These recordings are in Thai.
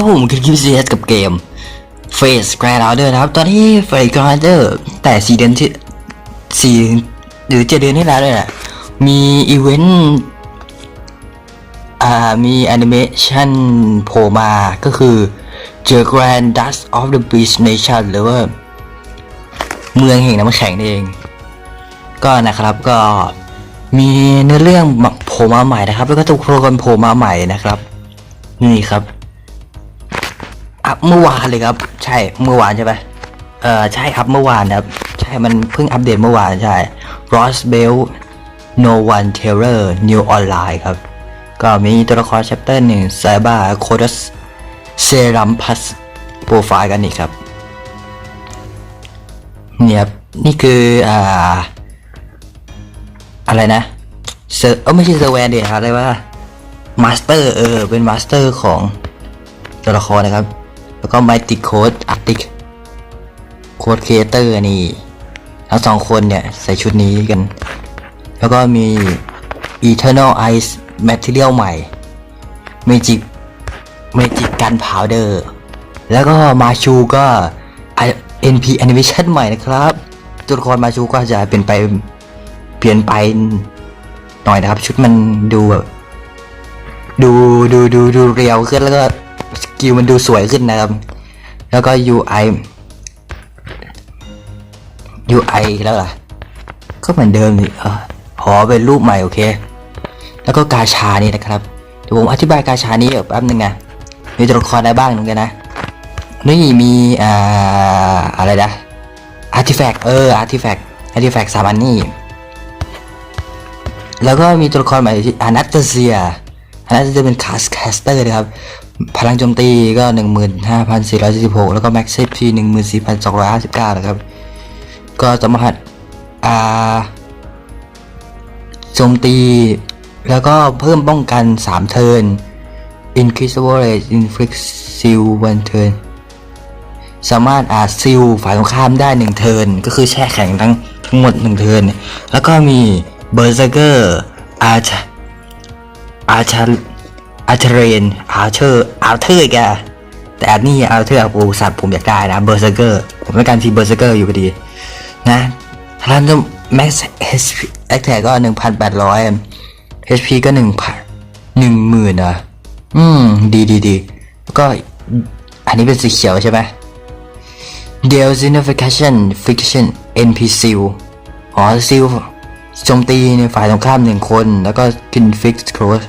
ครับผมคือคิวซีเอสกับเกม Face Grand Order นะครับ ตอนนี้ Face Grand Order แต่สี่เดือนที่สี่หรือเจ็ดเดือนที่แล้วเลยแหละ มีอีเวนต์อ่ามีแอนิเมชันโผล่มาก็คือเจอ Grand Dust of the Beast Nation หรือว่า เมืองแห่งน้ำแข็งนี่เอง ก็นะครับก็มีเนื้อเรื่องโผล่มาใหม่นะครับ แล้วก็ตัวละครโผล่มาใหม่นะครับ นี่ครับ อัพเมื่อวานเลยครับ ใช่เมื่อวานใช่ไหมเออใช่ครับเมื่อวานครับ ใช่มันเพิ่งอัปเดตเมื่อวานใช่ Ross Bell No One Terror New Online ครับ ก็มีตัวละคร chapter หนึ่ง c y b e r c o d u s Serum Plus โปรไฟล์กันอีกครับ เนี่ยครับนี่คืออ่าอะไรนะเซอร์เออไม่ใช่เซอร์แวนเดียครับเรียกว่ามาสเตอร์เออเป็นมาสเตอร์ของตัวละครนะครับ แล้วก็ไมติโคดอาร์ติกโคดครีเอเตอร์นี่ทั้งสองคนเนี่ย ใส่ชุดนี้กัน แล้วก็มี Eternal Ice Material ใหม่ Magic Magic Gun Powder แล้วก็มาชูก็ NP Animation ใหม่นะครับ ตัวละครมาชูก็จะเป็นไปเปลี่ยนไปหน่อยนะครับ ชุดมันดูแบบดูดูดูดูเรียวขึ้นแล้วก็ กิลมันดูสวยขึ้นนะครับ แล้วก็ UI UI แล้วล่ะ ก็เหมือนเดิมนี่เออขอเป็นรูปใหม่โอเค แล้วก็กาชานี่นะครับเดี๋ยวผมอธิบายกาชานี้แป๊บนึงนะมีตัวละครอะไรบ้างนึงกันนะ นี่มีอ่าอะไรนะอาร์ติแฟกต์เอออาร์ติแฟกต์อาร์ติแฟกต์สามอันนี่แล้วก็มีตัวละครใหม่ที่อนัตเซียอนัตเซียเป็นคาสแคสเตอร์นะครับ พลังโจมตีก็ 15,446 แล้วก็แม็กซ์พี14,259 นะครับ ก็สมารถอ่าโจมตี แล้วก็เพิ่มป้องกัน 3 เทิร์น Increasable Rate Inflict Seal one turn สามารถอาซิลฝ่ายตรงข้ามได้ 1 เทิร์นก็คือแช่แข็งทั้งทั้งหมด 1 เทิร์นแล้วก็มีเบอร์เซอร์เกอร์อาร์ชอาร์ช อาร์เทรนอาร์เชอร์อาร์เทอร์อีกอะแต่อันนี้อาร์เทอร์ปูสัตว์ผมอยากได้นะเบอร์เซอร์เกอร์ผมต้องการทีเบอร์เซอร์เกอร์อยู่พอดี นะท่านแม็กซ์เอชพีแอคแทก็หนึ่งพันแปดร้อยเอชพีก็หนึ่งพันหนึ่งหมื่นอะ อืม ดีดีดีแล้วก็อันนี้เป็นสีเขียวใช่ไหม d e a l Signification Fiction NPC อ๋อซิลโจมตีในฝ่ายตรงข้ามหนึ่งคน แล้วก็กินฟิกซ์โครส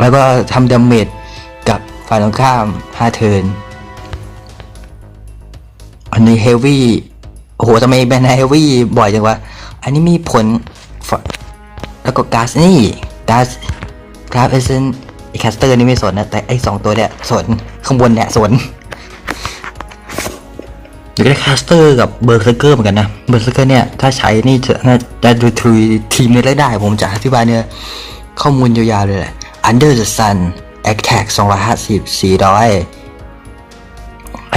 แล้วก็ทำดาเมจกับฝ่ายตรงข้าม5เทิร์นอันนี้เฮฟวี่โอ้โหทำไมแบนเฮฟวี่บ่อยจังวะ อันนี้มีผล แล้วก็ก๊าซนี่ก๊าซกราฟเอเซนไอแคสเตอร์นี่ไม่สนนะ แต่ไอสองตัวเนี่ยสนข้างบนเนี่ยสนอยากได้คาสเตอร์กับเบอร์เซอร์เกอร์เหมือนกันนะเบอร์เซอร์เกอร์เนี่ย ถ้าใช้นี่จะน่าจะดูทีมนี้ได้ ผมจะอธิบายเนี่ยข้อมูลยาวๆเลยแหละ Under the Sun Attack 250 400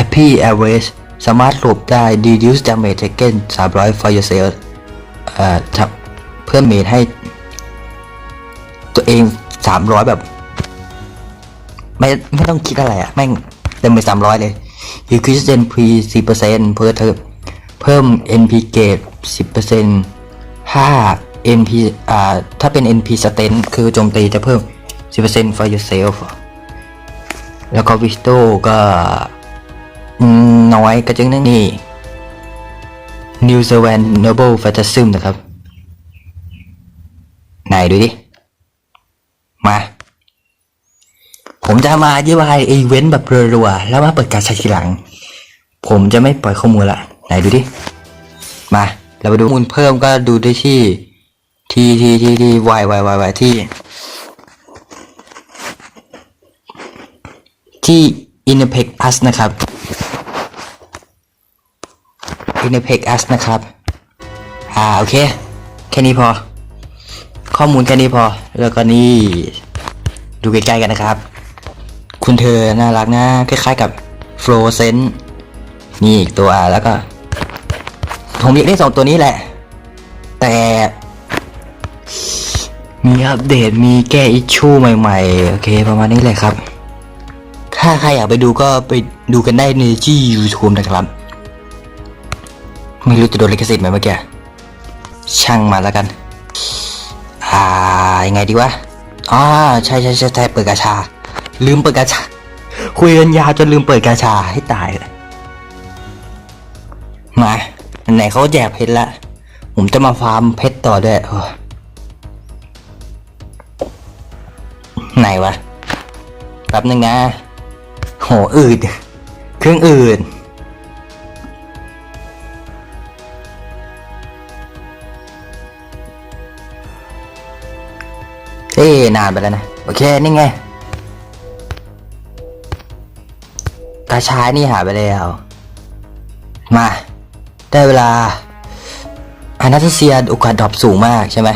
IP Average สามารถหลบได้ Reduce Damage Taken 300 for yourself เอ่อทำเพิ่มเมทให้ ตัวเอง 300 แบบ ไม่ไม่ต้องคิดอะไรอะแม่งเต็มไปสามร้อยเลย Increase NP 10%เพิ่มเธอเพิ่ม NP Gate 10%ถ้า NP อ่า ถ้าเป็น NP Stent คือโจมตีจะเพิ่ม 10% for yourself แล้วก็ Visto ก็น้อยก็จึงนั่นนี่ New Zealand Noble Phantasm นะครับ ไหนดูดิ มา ผมจะมาอธิบายอีเวนต์แบบรัวๆ แล้วมาเปิดการใช้ทีหลัง ผมจะไม่ปล่อยข้อมูลละ ไหนดูดิ มา เราไปดูข้อมูลเพิ่มก็ดูได้ที่ที่ที่ที่ที่วายวายวายวายที่ ที่ i n n e p e x Us นะครับ i n n e p e x Us นะครับ อ่า โอเค แค่นี้พอ ข้อมูลแค่นี้พอ แล้วก็นี่ ดูใกล้ๆกันนะครับ คุณเธอน่ารักนะ คล้ายๆกับ f r o z e n นี่อีกตัวแล้วก็ ผมอยากได้สองตัวนี้แหละ แต่มีอัปเดตมีแก้อิชชูใหม่ ๆ โอเค ประมาณนี้เลยครับ ถ้าใครอยากไปดูก็ไปดูกันได้ในที่ YouTube นะครับ ไม่รู้จะโดนลิขสิทธิ์ไหมเมื่อกี้ ช่างมาแล้วกัน อ่า ยังไงดีวะ อ๋อ ใช่ใช่ใช่ใช่เปิดกาชา ลืมเปิดกาชา คุยกันยาวจนลืมเปิดกาชาให้ตายเลยมาไหนเขาแจกเพชรละ ผมจะมาฟาร์มเพชรต่อด้วยไหนวะแป๊บนึงนะ โหอืดเครื่องอื่นเอ้นานไปแล้วนะ โอเค นี่ไงกาชายนี่หาไปแล้ว มา ได้เวลาอานาทเซียโอกาสดรอปสูงมากใช่ไหม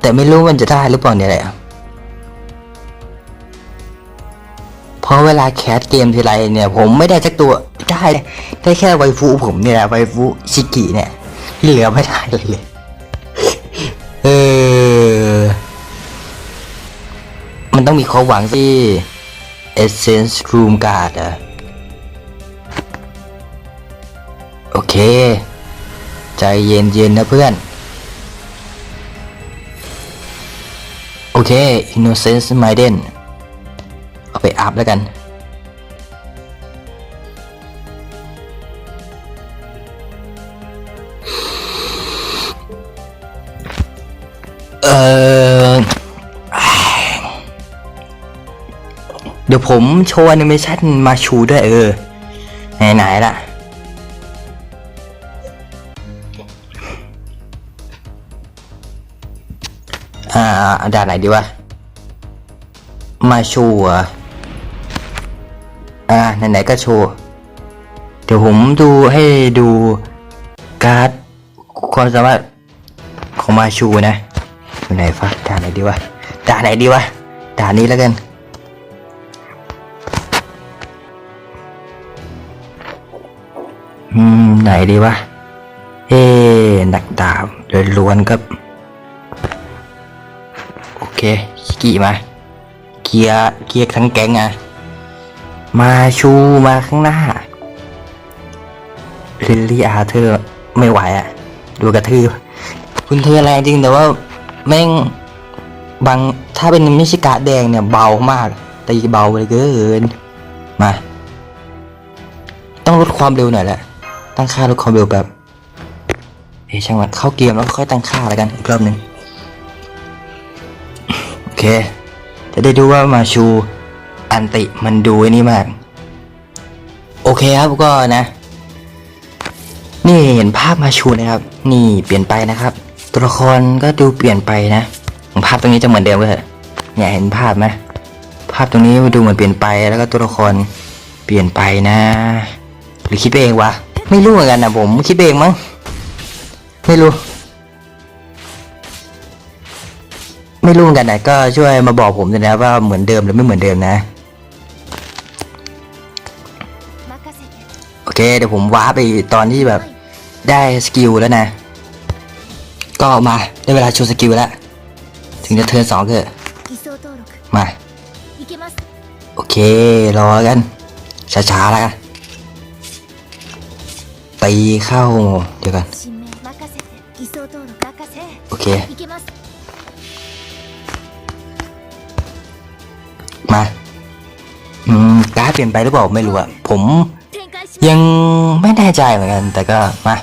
แต่ไม่รู้มันจะได้หรือเปล่าเนี่ยแหละ เพราะเวลาแคสเกมทีไรเนี่ย ผมไม่ได้สักตัวได้ได้แค่ไวฟูผมเนี่ยไวฟูชิกิเนี่ยที่เหลือไม่ได้เลยเลยเออ มันต้องมีความหวังที่ Essence Room Guard อะโอเค ใจเย็นเย็นๆนะเพื่อน โอเค Innocence Maiden อาไปอัพแล้วกัน เออเดี๋ยวผมโชว์แอนิเมชันมาชูด้วยเออ ไหนๆล่ะอ่าด่านไหนดีวะ มาชูอะ อ่าไหนๆก็โชว์ เดี๋ยวผมดูให้ดูการ์ดความสามารถของมาชูนะอยู่ไหนฟักด่าไหนดีวะด่าไหนดีวะด่านี้แล้วกันอืมไหนดีวะ เอ๊ะหนักดาบล้วนๆครับ โอเคชิกิมา เกียร์เกียร์ทั้งแก๊งอะ มาชูมาข้างหน้าลิลลี่อาเธอร์ไม่ไหวอะดูกระทืบคุณเธอแรงจริงแต่ว่าแม่งบางถ้าเป็นมิชิกะแดงเนี่ยเบามากตีเบาเลยเกิน มา ต้องลดความเร็วหน่อยแหละ ตั้งค่าลดความเร็วแบบเอ้ช่างมันเข้าเกมแล้วค่อยตั้งค่าแล้วกันอีกรอบหนึ่งโอเค จะได้ดูว่ามาชู อันติมันดูนี่มาก โอเคครับก็นะ นี่เห็นภาพมาชูนะครับ นี่เปลี่ยนไปนะครับ ตัวละครก็ดูเปลี่ยนไปนะภาพตรงนี้จะเหมือนเดิมก็เถอะเนี่ยเห็นภาพไหมภาพตรงนี้ดูเหมือนเปลี่ยนไปแล้วก็ตัวละครเปลี่ยนไปนะ หรือคิดเองวะไม่รู้เหมือนกันนะผมคิดเองมั้งไม่รู้ ไม่รู้เหมือนกันนะก็ช่วยมาบอกผมด้วยนะว่าเหมือนเดิมหรือไม่เหมือนเดิมนะ เคเดี๋ยวผมว้าไปตอนที่แบบได้สกิลแล้วนะ ก็ออกมาได้เวลาโชว์สกิลแล้ว ถึงจะเทิร์นสองเถอะมา โอเค รอกัน ช้าๆแล้วกันตีเข้า เดี๋ยวกัน โอเค มา อืมการเปลี่ยนไปหรือเปล่าไม่รู้อะผม ยังไม่แน่ใจเหมือนกัน แต่ก็มา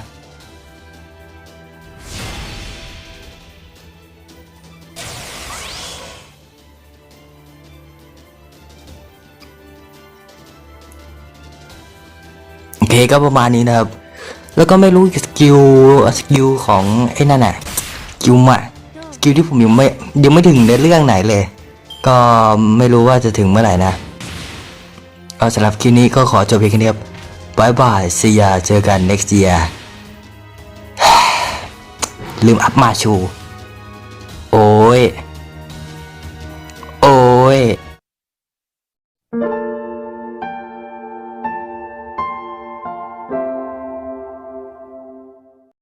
โอเคก็ประมาณนี้นะครับ แล้วก็ไม่รู้สกิลสกิลของไอ้นั่นน่ะสกิลใหม่สกิลที่ผมยังไม่ยังไม่ถึงในเรื่องไหนเลย ก็ไม่รู้ว่าจะถึงเมื่อไหร่นะก็สำหรับคลิปนี้ก็ขอจบเพียงแค่นี้ครับ บายบายเซียเจอกัน next year ลืมอัพมาชู โอ้ย โอ้ย